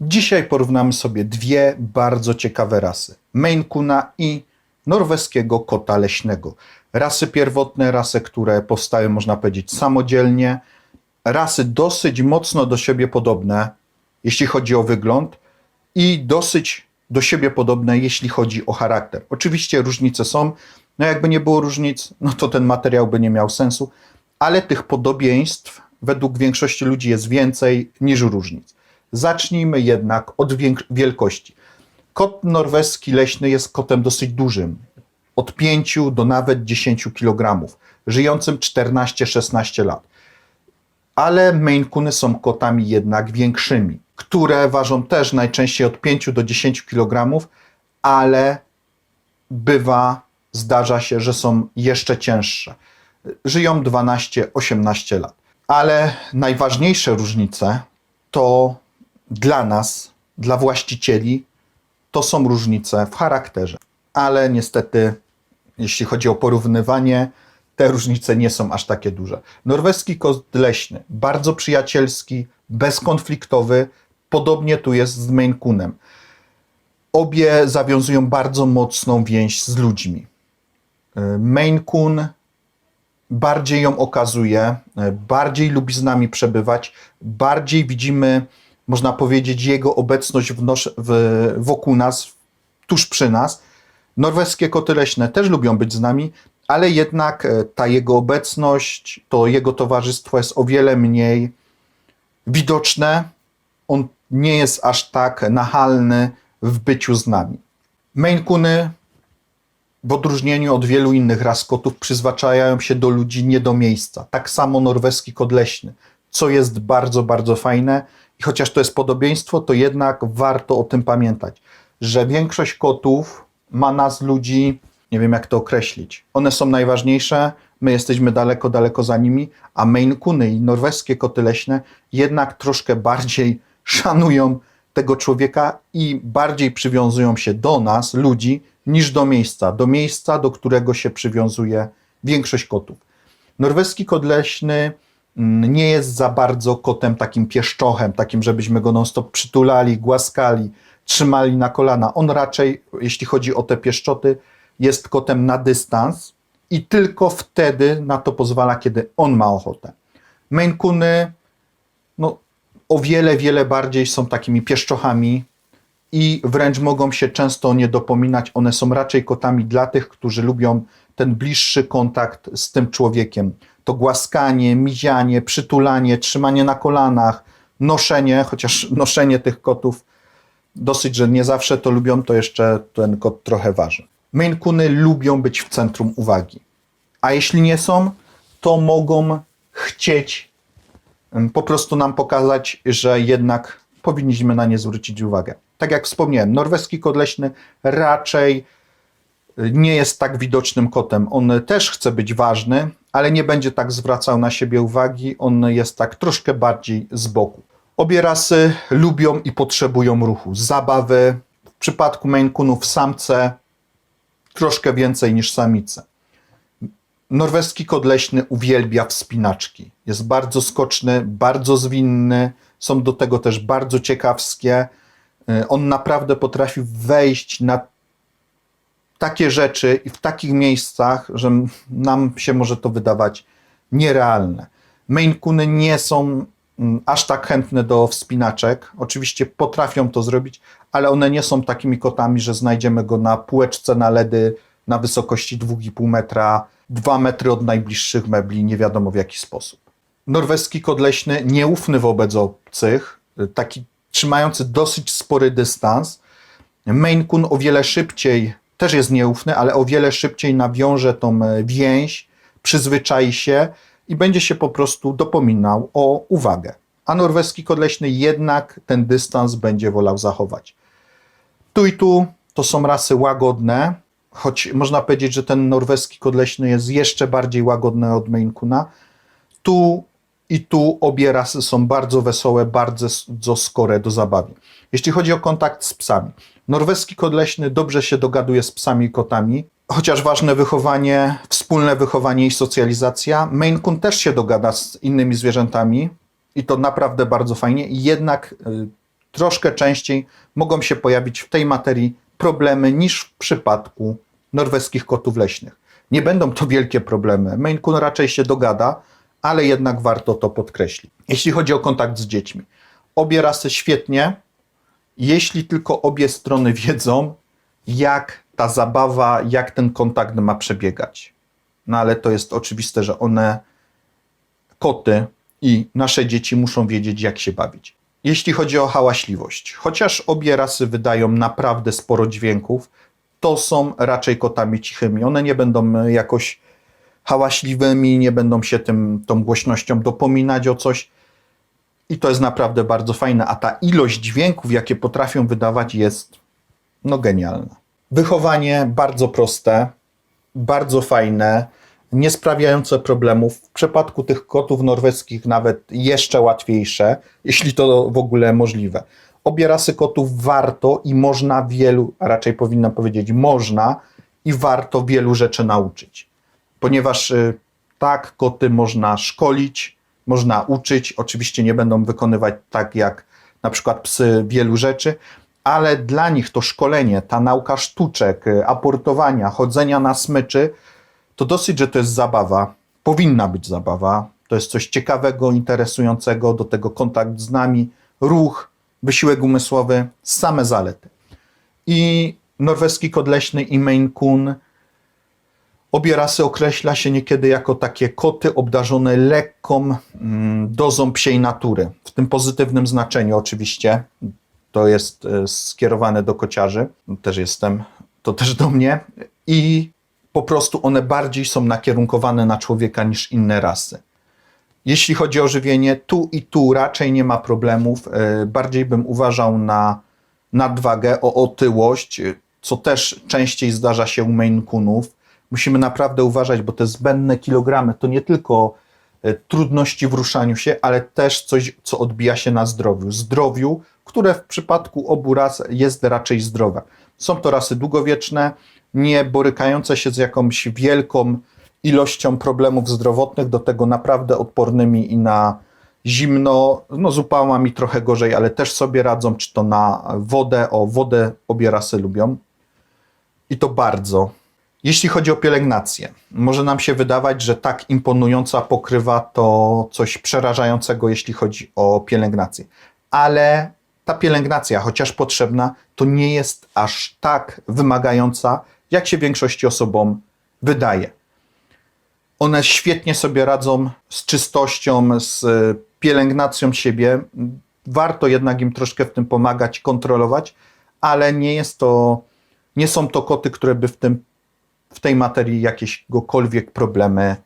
Dzisiaj porównamy sobie dwie bardzo ciekawe rasy: Maine Coona i norweskiego kota leśnego. Rasy pierwotne, rasy, które powstały, można powiedzieć, samodzielnie, rasy dosyć mocno do siebie podobne, jeśli chodzi o wygląd, i dosyć do siebie podobne, jeśli chodzi o charakter. Oczywiście różnice są, no jakby nie było różnic, no to ten materiał by nie miał sensu, ale tych podobieństw według większości ludzi jest więcej niż różnic. Zacznijmy jednak od wielkości. Kot norweski leśny jest kotem dosyć dużym, od 5 do nawet 10 kg, żyjącym 14-16 lat. Ale Maine są kotami jednak większymi, które ważą też najczęściej od 5 do 10 kg, ale bywa, zdarza się, że są jeszcze cięższe. Żyją 12-18 lat. Ale najważniejsze różnice to dla nas, dla właścicieli, to są różnice w charakterze. Ale niestety, jeśli chodzi o porównywanie, te różnice nie są aż takie duże. Norweski kot leśny, bardzo przyjacielski, bezkonfliktowy, podobnie tu jest z Maine Coonem. Obie zawiązują bardzo mocną więź z ludźmi. Maine Coon bardziej ją okazuje, bardziej lubi z nami przebywać, bardziej widzimy, można powiedzieć, jego obecność w nos, w, wokół nas, tuż przy nas. Norweskie koty leśne też lubią być z nami, ale jednak e, ta jego obecność, to jego towarzystwo jest o wiele mniej widoczne. On nie jest aż tak nachalny w byciu z nami. Maine Coony w odróżnieniu od wielu innych ras kotów przyzwyczajają się do ludzi nie do miejsca. Tak samo norweski kot leśny, co jest bardzo, bardzo fajne. I chociaż to jest podobieństwo, to jednak warto o tym pamiętać, że większość kotów ma nas ludzi, nie wiem jak to określić. One są najważniejsze, my jesteśmy daleko, daleko za nimi, a Maine Coony i norweskie koty leśne jednak troszkę bardziej szanują tego człowieka i bardziej przywiązują się do nas, ludzi, niż do miejsca, do miejsca, do którego się przywiązuje większość kotów. Norweski kot leśny nie jest za bardzo kotem takim pieszczochem, takim, żebyśmy go non-stop przytulali, głaskali, trzymali na kolana. On raczej, jeśli chodzi o te pieszczoty, jest kotem na dystans i tylko wtedy na to pozwala, kiedy on ma ochotę. Maine Coony, no, o wiele, wiele bardziej są takimi pieszczochami i wręcz mogą się często nie dopominać. One są raczej kotami dla tych, którzy lubią ten bliższy kontakt z tym człowiekiem. To głaskanie, mizianie, przytulanie, trzymanie na kolanach, noszenie, chociaż noszenie tych kotów dosyć, że nie zawsze to lubią, to jeszcze ten kot trochę waży. Maine lubią być w centrum uwagi. A jeśli nie są, to mogą chcieć po prostu nam pokazać, że jednak powinniśmy na nie zwrócić uwagę. Tak jak wspomniałem, norweski kot leśny raczej y, nie jest tak widocznym kotem. On też chce być ważny, ale nie będzie tak zwracał na siebie uwagi. On jest tak troszkę bardziej z boku. Obie rasy lubią i potrzebują ruchu, zabawy. W przypadku Maine Coonów samce troszkę więcej niż samice. Norweski kot leśny uwielbia wspinaczki. Jest bardzo skoczny, bardzo zwinny, są do tego też bardzo ciekawskie. Y, On naprawdę potrafi wejść na takie rzeczy i w takich miejscach, że nam się może to wydawać nierealne. Maine nie są mm, aż tak chętne do wspinaczek. Oczywiście potrafią to zrobić, ale one nie są takimi kotami, że znajdziemy go na półeczce na ledy na wysokości 2,5 metra, 2 metry od najbliższych mebli, nie wiadomo w jaki sposób. Norweski kot leśny, nieufny wobec obcych, y, taki trzymający dosyć spory dystans. Maine Coon o wiele szybciej, też jest nieufny, ale o wiele szybciej nawiąże tą e, więź, przyzwyczai się i będzie się po prostu dopominał o uwagę. A norweski kot leśny jednak ten dystans będzie wolał zachować. Tu i tu to są rasy łagodne, choć można powiedzieć, że ten norweski kot leśny jest jeszcze bardziej łagodny od Maine Coona. Tu i tu obie rasy są bardzo wesołe, bardzo skore do zabawy. Jeśli chodzi o kontakt z psami, norweski kot leśny dobrze się dogaduje z psami i kotami, chociaż ważne wychowanie, wspólne wychowanie i socjalizacja. Maine Coon też się dogada z innymi zwierzętami i to naprawdę bardzo fajnie. Jednak y, troszkę częściej mogą się pojawić w tej materii problemy niż w przypadku norweskich kotów leśnych. Nie będą to wielkie problemy. Maine Coon raczej się dogada, ale jednak warto to podkreślić. Jeśli chodzi o kontakt z dziećmi, obie rasy świetnie, jeśli tylko obie strony wiedzą, jak ta zabawa, jak ten kontakt ma przebiegać. No ale to jest oczywiste, że one, koty i nasze dzieci muszą wiedzieć, jak się bawić. Jeśli chodzi o hałaśliwość, chociaż obie rasy wydają naprawdę sporo dźwięków, to są raczej kotami cichymi. One nie będą jakoś hałaśliwymi, nie będą się tym, tą głośnością dopominać o coś. I to jest naprawdę bardzo fajne, a ta ilość dźwięków, jakie potrafią wydawać, jest no genialna. Wychowanie bardzo proste, bardzo fajne, nie sprawiające problemów. W przypadku tych kotów norweskich nawet jeszcze łatwiejsze, jeśli to w ogóle możliwe. Obie rasy kotów warto i można wielu, a raczej powinna powiedzieć można i warto wielu rzeczy nauczyć. Ponieważ y, tak, koty można szkolić, można uczyć. Oczywiście nie będą wykonywać tak jak na przykład psy wielu rzeczy, ale dla nich to szkolenie, ta nauka sztuczek, y, aportowania, chodzenia na smyczy, to dosyć, że to jest zabawa. Powinna być zabawa. To jest coś ciekawego, interesującego, do tego kontakt z nami, ruch, wysiłek umysłowy, same zalety. I norweski kot leśny i Maine Coon Obie rasy określa się niekiedy jako takie koty obdarzone lekką mm, dozą psiej natury. W tym pozytywnym znaczeniu oczywiście. To jest e, skierowane do kociarzy. Też jestem, to też do mnie. I po prostu one bardziej są nakierunkowane na człowieka niż inne rasy. Jeśli chodzi o żywienie, tu i tu raczej nie ma problemów. E, Bardziej bym uważał na nadwagę, o otyłość, co też częściej zdarza się u Maine Coonów musimy naprawdę uważać, bo te zbędne kilogramy to nie tylko e, trudności w ruszaniu się, ale też coś, co odbija się na zdrowiu. Zdrowiu, które w przypadku obu ras jest raczej zdrowe. Są to rasy długowieczne, nie borykające się z jakąś wielką ilością problemów zdrowotnych, do tego naprawdę odpornymi i na zimno, no z upałami trochę gorzej, ale też sobie radzą, czy to na wodę, o wodę obie rasy lubią. I to bardzo. Jeśli chodzi o pielęgnację, może nam się wydawać, że tak imponująca pokrywa to coś przerażającego, jeśli chodzi o pielęgnację. Ale ta pielęgnacja, chociaż potrzebna, to nie jest aż tak wymagająca, jak się większości osobom wydaje. One świetnie sobie radzą z czystością, z pielęgnacją siebie. Warto jednak im troszkę w tym pomagać, kontrolować, ale nie jest to, nie są to koty, które by w tym w tej materii jakiekolwiek problemy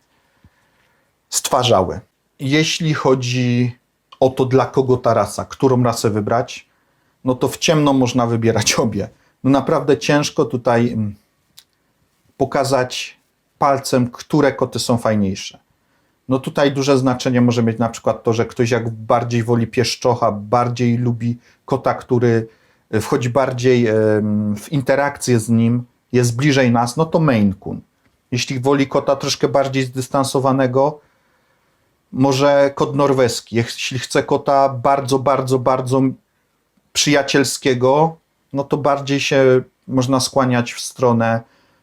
stwarzały. Jeśli chodzi o to, dla kogo ta rasa, którą rasę wybrać, no to w ciemno można wybierać obie. No naprawdę ciężko tutaj mm, pokazać palcem, które koty są fajniejsze. No tutaj duże znaczenie może mieć na przykład to, że ktoś jak bardziej woli pieszczocha, bardziej lubi kota, który wchodzi bardziej w interakcję z nim, jest bliżej nas, no to Maine Coon. Jeśli woli kota troszkę bardziej zdystansowanego, może kot norweski. Jeśli chce kota bardzo, bardzo, bardzo przyjacielskiego, no to bardziej się można skłaniać w stronę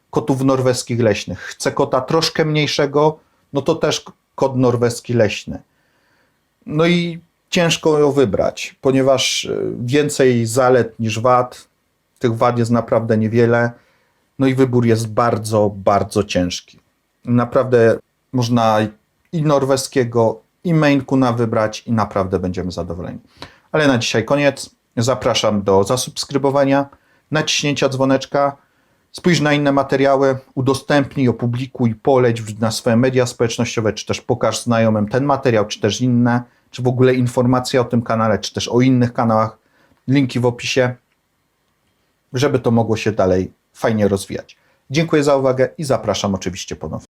kotów norweskich leśnych. Chce kota troszkę mniejszego, no to też kot norweski leśny. No i ciężko ją wybrać, ponieważ e, więcej zalet niż wad. Tych wad jest naprawdę niewiele. No i wybór jest bardzo, bardzo ciężki. Naprawdę można i norweskiego, i Maine Coona wybrać i naprawdę będziemy zadowoleni. Ale na dzisiaj koniec. Zapraszam do zasubskrybowania, naciśnięcia dzwoneczka. Spójrz na inne materiały, udostępnij, opublikuj, poleć na swoje media społecznościowe, czy też pokaż znajomym ten materiał, czy też inne, czy w ogóle informacje o tym kanale, czy też o innych kanałach. Linki w opisie, żeby to mogło się dalej fajnie rozwijać. Dziękuję za uwagę i zapraszam oczywiście ponownie.